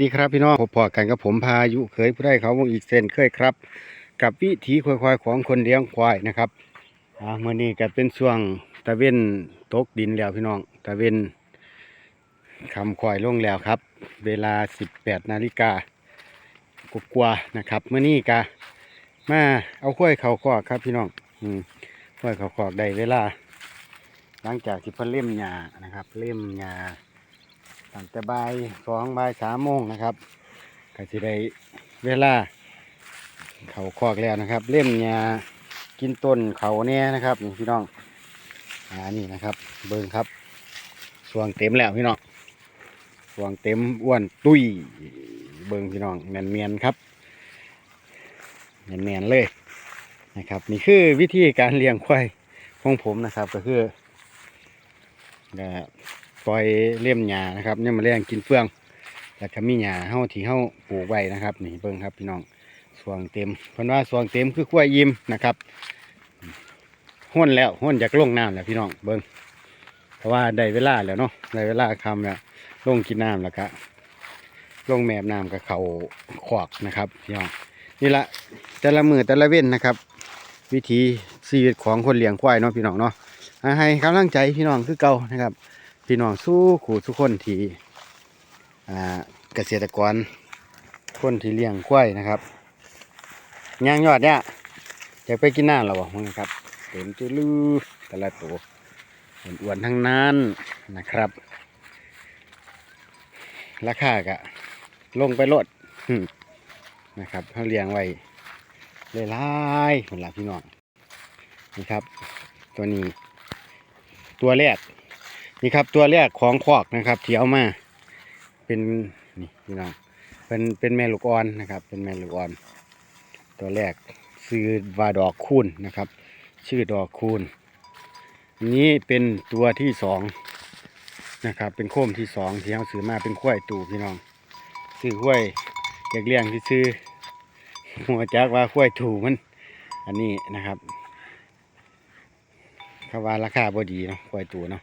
ดีครับพี่น้องพบพอกันกับผมพายุเคยผู้ได้เขาวงอีกเส้นเคยครับ กับวิถีควายๆของคนเลี้ยงควายนะครับอ่าเมื่อนี้ก็เป็นช่วงตะเวนตกดินแล้วพี่น้องตะเวนคำควายลงแล้วครับ เวลา 18นาฬิกากว่าๆนะครับเมื่อนี้ก็มาเอาควายเขาคอกครับพี่น้องอืมควายเขาคอกได้เวลา หลังจากที่เพิ่นเล่มหญ้านะครับ เล่มหญ้า ตั้งแต่บ่ายสองบ่ายสามโมงนะครับก็จะได้เวลา เขาคอกแล้วนะครับ เล่มหญ้ากินต้นเขาเนี่ยนะครับนี่พี่น้องอ่านี่นะครับ เบิ่งครับสวงเต็มแล้วพี่น้องสวงเต็มอ้วนตุ้ยเบิ่งพี่น้องแมนเมียนครับแมนเมียนเลยนะครับ นี่คือวิธีการเลี้ยงควายของผมนะครับ ก็คือ ก็ปล่อยเลี่ยมหญ้านะครับเนี่ยมาเลี้ยงกินเฟือง แล้วก็มีหญ้าเฮาที่เฮาปลูกไว้นะครับ นี่เบิ่งครับพี่น้องสวงเต็มเพิ่นว่าสวงเต็มคือกล้วยิ้มนะครับห้นแล้วห้นจากลงน้ำแล้วพี่น้องเบิ่งเพราะว่าได้เวลาแล้วเนาะได้เวลาคำแล้วลงกินน้ำแล้วก็ลงแมบน้ำกับเขาขวากนะครับพี่น้องนี่ละแต่ละมือแต่ละเว้นนะครับ วิถีชีวิตของคนเลี้ยงควายเนาะพี่น้องเนาะให้กำลังใจพี่น้องคือเก่านะครับ พี่น้องสู้ขู่ทุกคนที่อ่าเกษตรกร คนที่เลี้ยงควายนะครับย่างยอดเนี่ยจะไปกินน้ำหรอบ่มึงครับเต็มจุลือแต่ละตัวอ้วนๆทั้งนั้นนะครับ ราคากะลงไปลดนะครับเขาเลี้ยงไว้หลายๆคนละพี่น้องนี่ครับ ตัวนี้ ตัวแรก นี่ครับตัวแรกของคอกนะครับที่เอามาเป็นนี่พี่น้องเป็นเป็นแม่ลูกอ่อนนะครับ เป็นแม่ลูกอ่อน ตัวแรกซื้อวาดอกคูณนะครับ ชื่อดอกคูณนี้เป็นตัวที่สองนะครับ เป็นโคมที่สองที่เขาซื้อมาเป็นข้วยตูพี่น้องซื้อข้วยอยากเลี้ยงที่ซื้อหัวจักว่าข้วยถูมัน อันนี้นะครับเขาว่าราคาบ่ดีเนาะควายตูเนาะ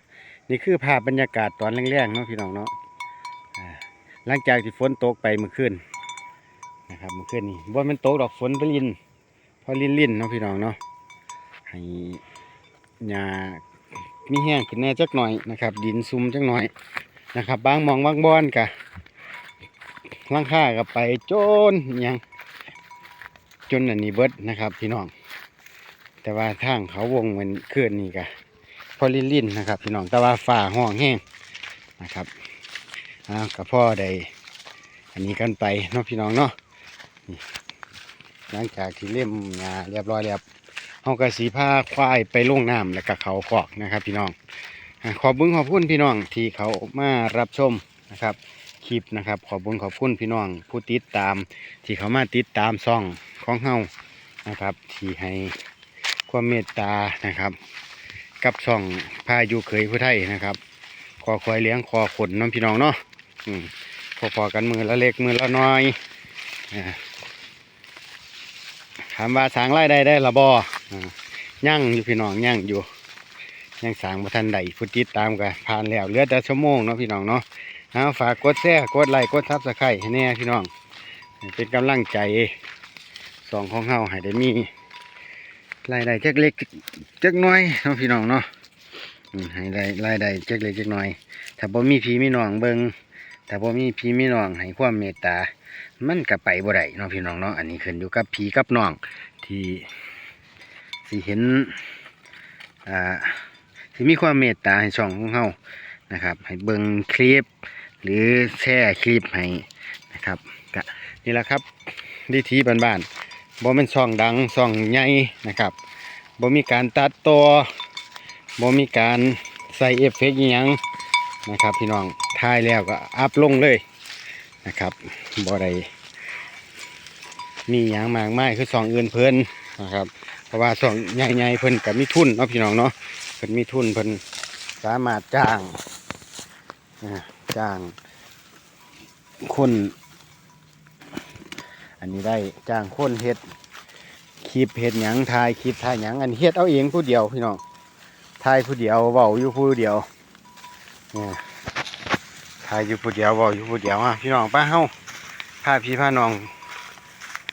นี่คือภาพบรรยากาศตอนแรงๆเนาะพี่น้องเนาะหลังจากที่ฝนตกไปเมื่อคืนนะครับเมื่อคืนนี่บ่แมันตกดอกฝนไปลินพอลินลินๆเนาะพี่น้องเนาะให้หญ้ามีแห้งขึ้นแน่จักหน่อยนะครับ ดินซุ่มจักหน่อยนะครับบางมองบางบอนกะหลังค่ากับไปจนยังจนอันนี้เบิดนะครับพี่น้อง แต่ว่าทางเขาวงมันเคลื่อนนี่กะ พอลินลินๆนะครับพี่น้องแต่ว่าฝ่าห้องแห้งนะครับอ่ากับพ่อได้อันนี้กันไปเนาะพี่น้องเนาะหลังจากที่เล่มงาเรียบร้อยแล้วเฮากระสีผ้าควายไปลงน้ำแล้วก็เขาขอกนะครับ พี่น้องขอบบุญขอบคุณพี่น้องที่เขามารับชมนะครับคลิปนะครับขอบบุญขอบคุณพี่น้องผู้ติดตาม ที่เขามาติดตามซ่องของเฮานะครับ ที่ให้ความเมตตานะครับ กับช่องพายุเคยผู้ไทยนะครับคอควายเลี้ยงคอขนน้องพี่น้องเนาะอืมพอๆกันมือละเล็กมือละน้อยถามว่าสางไรายได้ได้ละบอย่างอยู่พี่น้องย่างอยู่ยังสางมาทันใดผู้ติดตามกันผ่านแล้วเหลือแต่ชั่วโมงเนาะพี่น้องเนาะเอาฝากกดแชร์กดไลค์กดทับสไครต์ให้แน่พี่น้อง เป็นกำลังใจสองของเฮาให้ได้มี รายได้จักเล็กจักน้อยเนาะพี่น้องเนาะให้ได้รายได้จักเล็กจักน้อย ถ้าบ่มีพี่มีน้องเบิ่งถ้าบ่มีพี่มีน้องให้ความเมตตา มันก็ไปบ่ได้เนาะพี่น้องเนาะอันนี้ขึ้นอยู่กับพี่กับน้องที่สิเห็นอ่าที่มีความเมตตาให้ช่องของเฮานะครับ ให้เบิ่งคลิป หรือแชร์คลิปให้นะครับก็นี่แหละครับวิธีบ้านๆ บ่เป็นช่องดังช่องใหญ่นะครับบ่มีการตัดตัวบ่มีการใส่เอฟเฟกต์ยังนะครับ พี่น้องถ่ายแล้วก็อัพลงเลยนะครับบ่ได้มีหยังมากมายคือช่องอื่นเพิ่นนะครับ เพราะว่าช่องใหญ่ๆเพิ่นก็มีทุนเนาะพี่น้องเนาะเพิ่นมีทุนเพิ่นสามารถจ้างจ้างคน อันนี้ได้จ้างคนเฮ็ดคลิปเฮ็ดหยังถ่ายคลิปถ่ายหยังอันเฮ็ดเอาเองผู้เดียวพี่น้องถ่ายผู้เดียวเว้าอยู่ผู้เดียวเนี่ยถ่ายอยู่ผู้เดียวเว้าอยู่ผู้เดียวอะพี่น้องป้าเฮาาพี่พาน้อง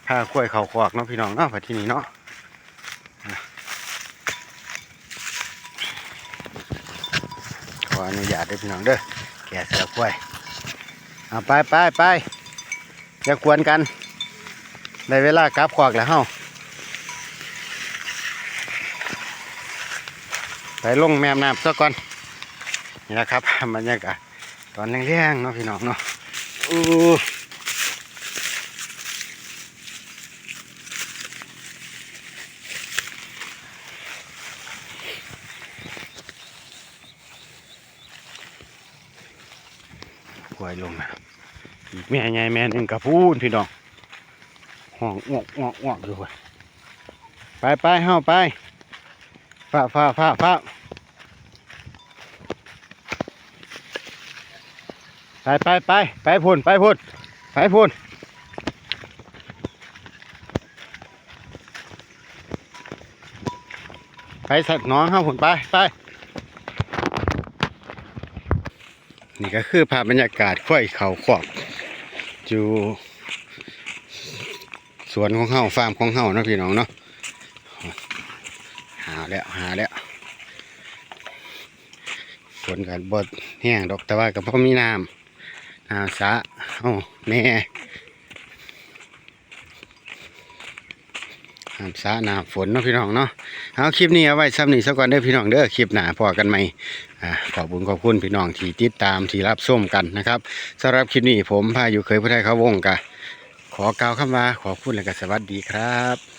พากล้ยเขาขวากเนาะพี่น้องเนาะไปที่นี่เนาะขออนุญาตด้วยพี่น้องเด้อแกะเสือกล้วยเอาไปไปไปอย่ากวนกัน ได้เวลากลับขวากแล้วเฮาไปลงแม่น้ำซะก่อน นี่นะครับบรรยากาศตอนแรงๆเนาะพี่น้องเนาะอู้กล้วยลงนะอีกแม่ใหญ่แม่หนึ่งกับพูนพี่น้อง ห้องอ้วกอ้วกอ้วกอยู่เว้ยไปไปเฮาไปฟ้าฟ้าฟ้าฟ้าไปไปไปไปพุ่นไปพุ่นไปพุ่นไปสัตว์น้องเฮาพุ่นไปไปนี่ก็คือภาพบรรยากาศค่อยเขาขวบอยู่ สวนของเฮาฟาร์มของเฮานะพี่น้องเนาะหาแล้วหาแล้วฝนกันบดแห้งดอกแต่ว่าก็พอมีน้ำน้ำสะเอ้าแม่น้ำสะน้ำฝนเนาะพี่น้องเนาะเอาคลิปนี้เอาไว้ซ้ำนี้สักก่อนเด้อพี่น้องเด้อคลิปหนาพอกันใหมอ่าขอบคุณขอบคุณพี่น้องที่ติดตามที่รับส้มกันนะครับสำหรับคลิปนี้ผมพาอยู่เคยผู้ไทยเขาวงกะ ขอกล่าวคำว่าขอบคุณและก็สวัสดีครับ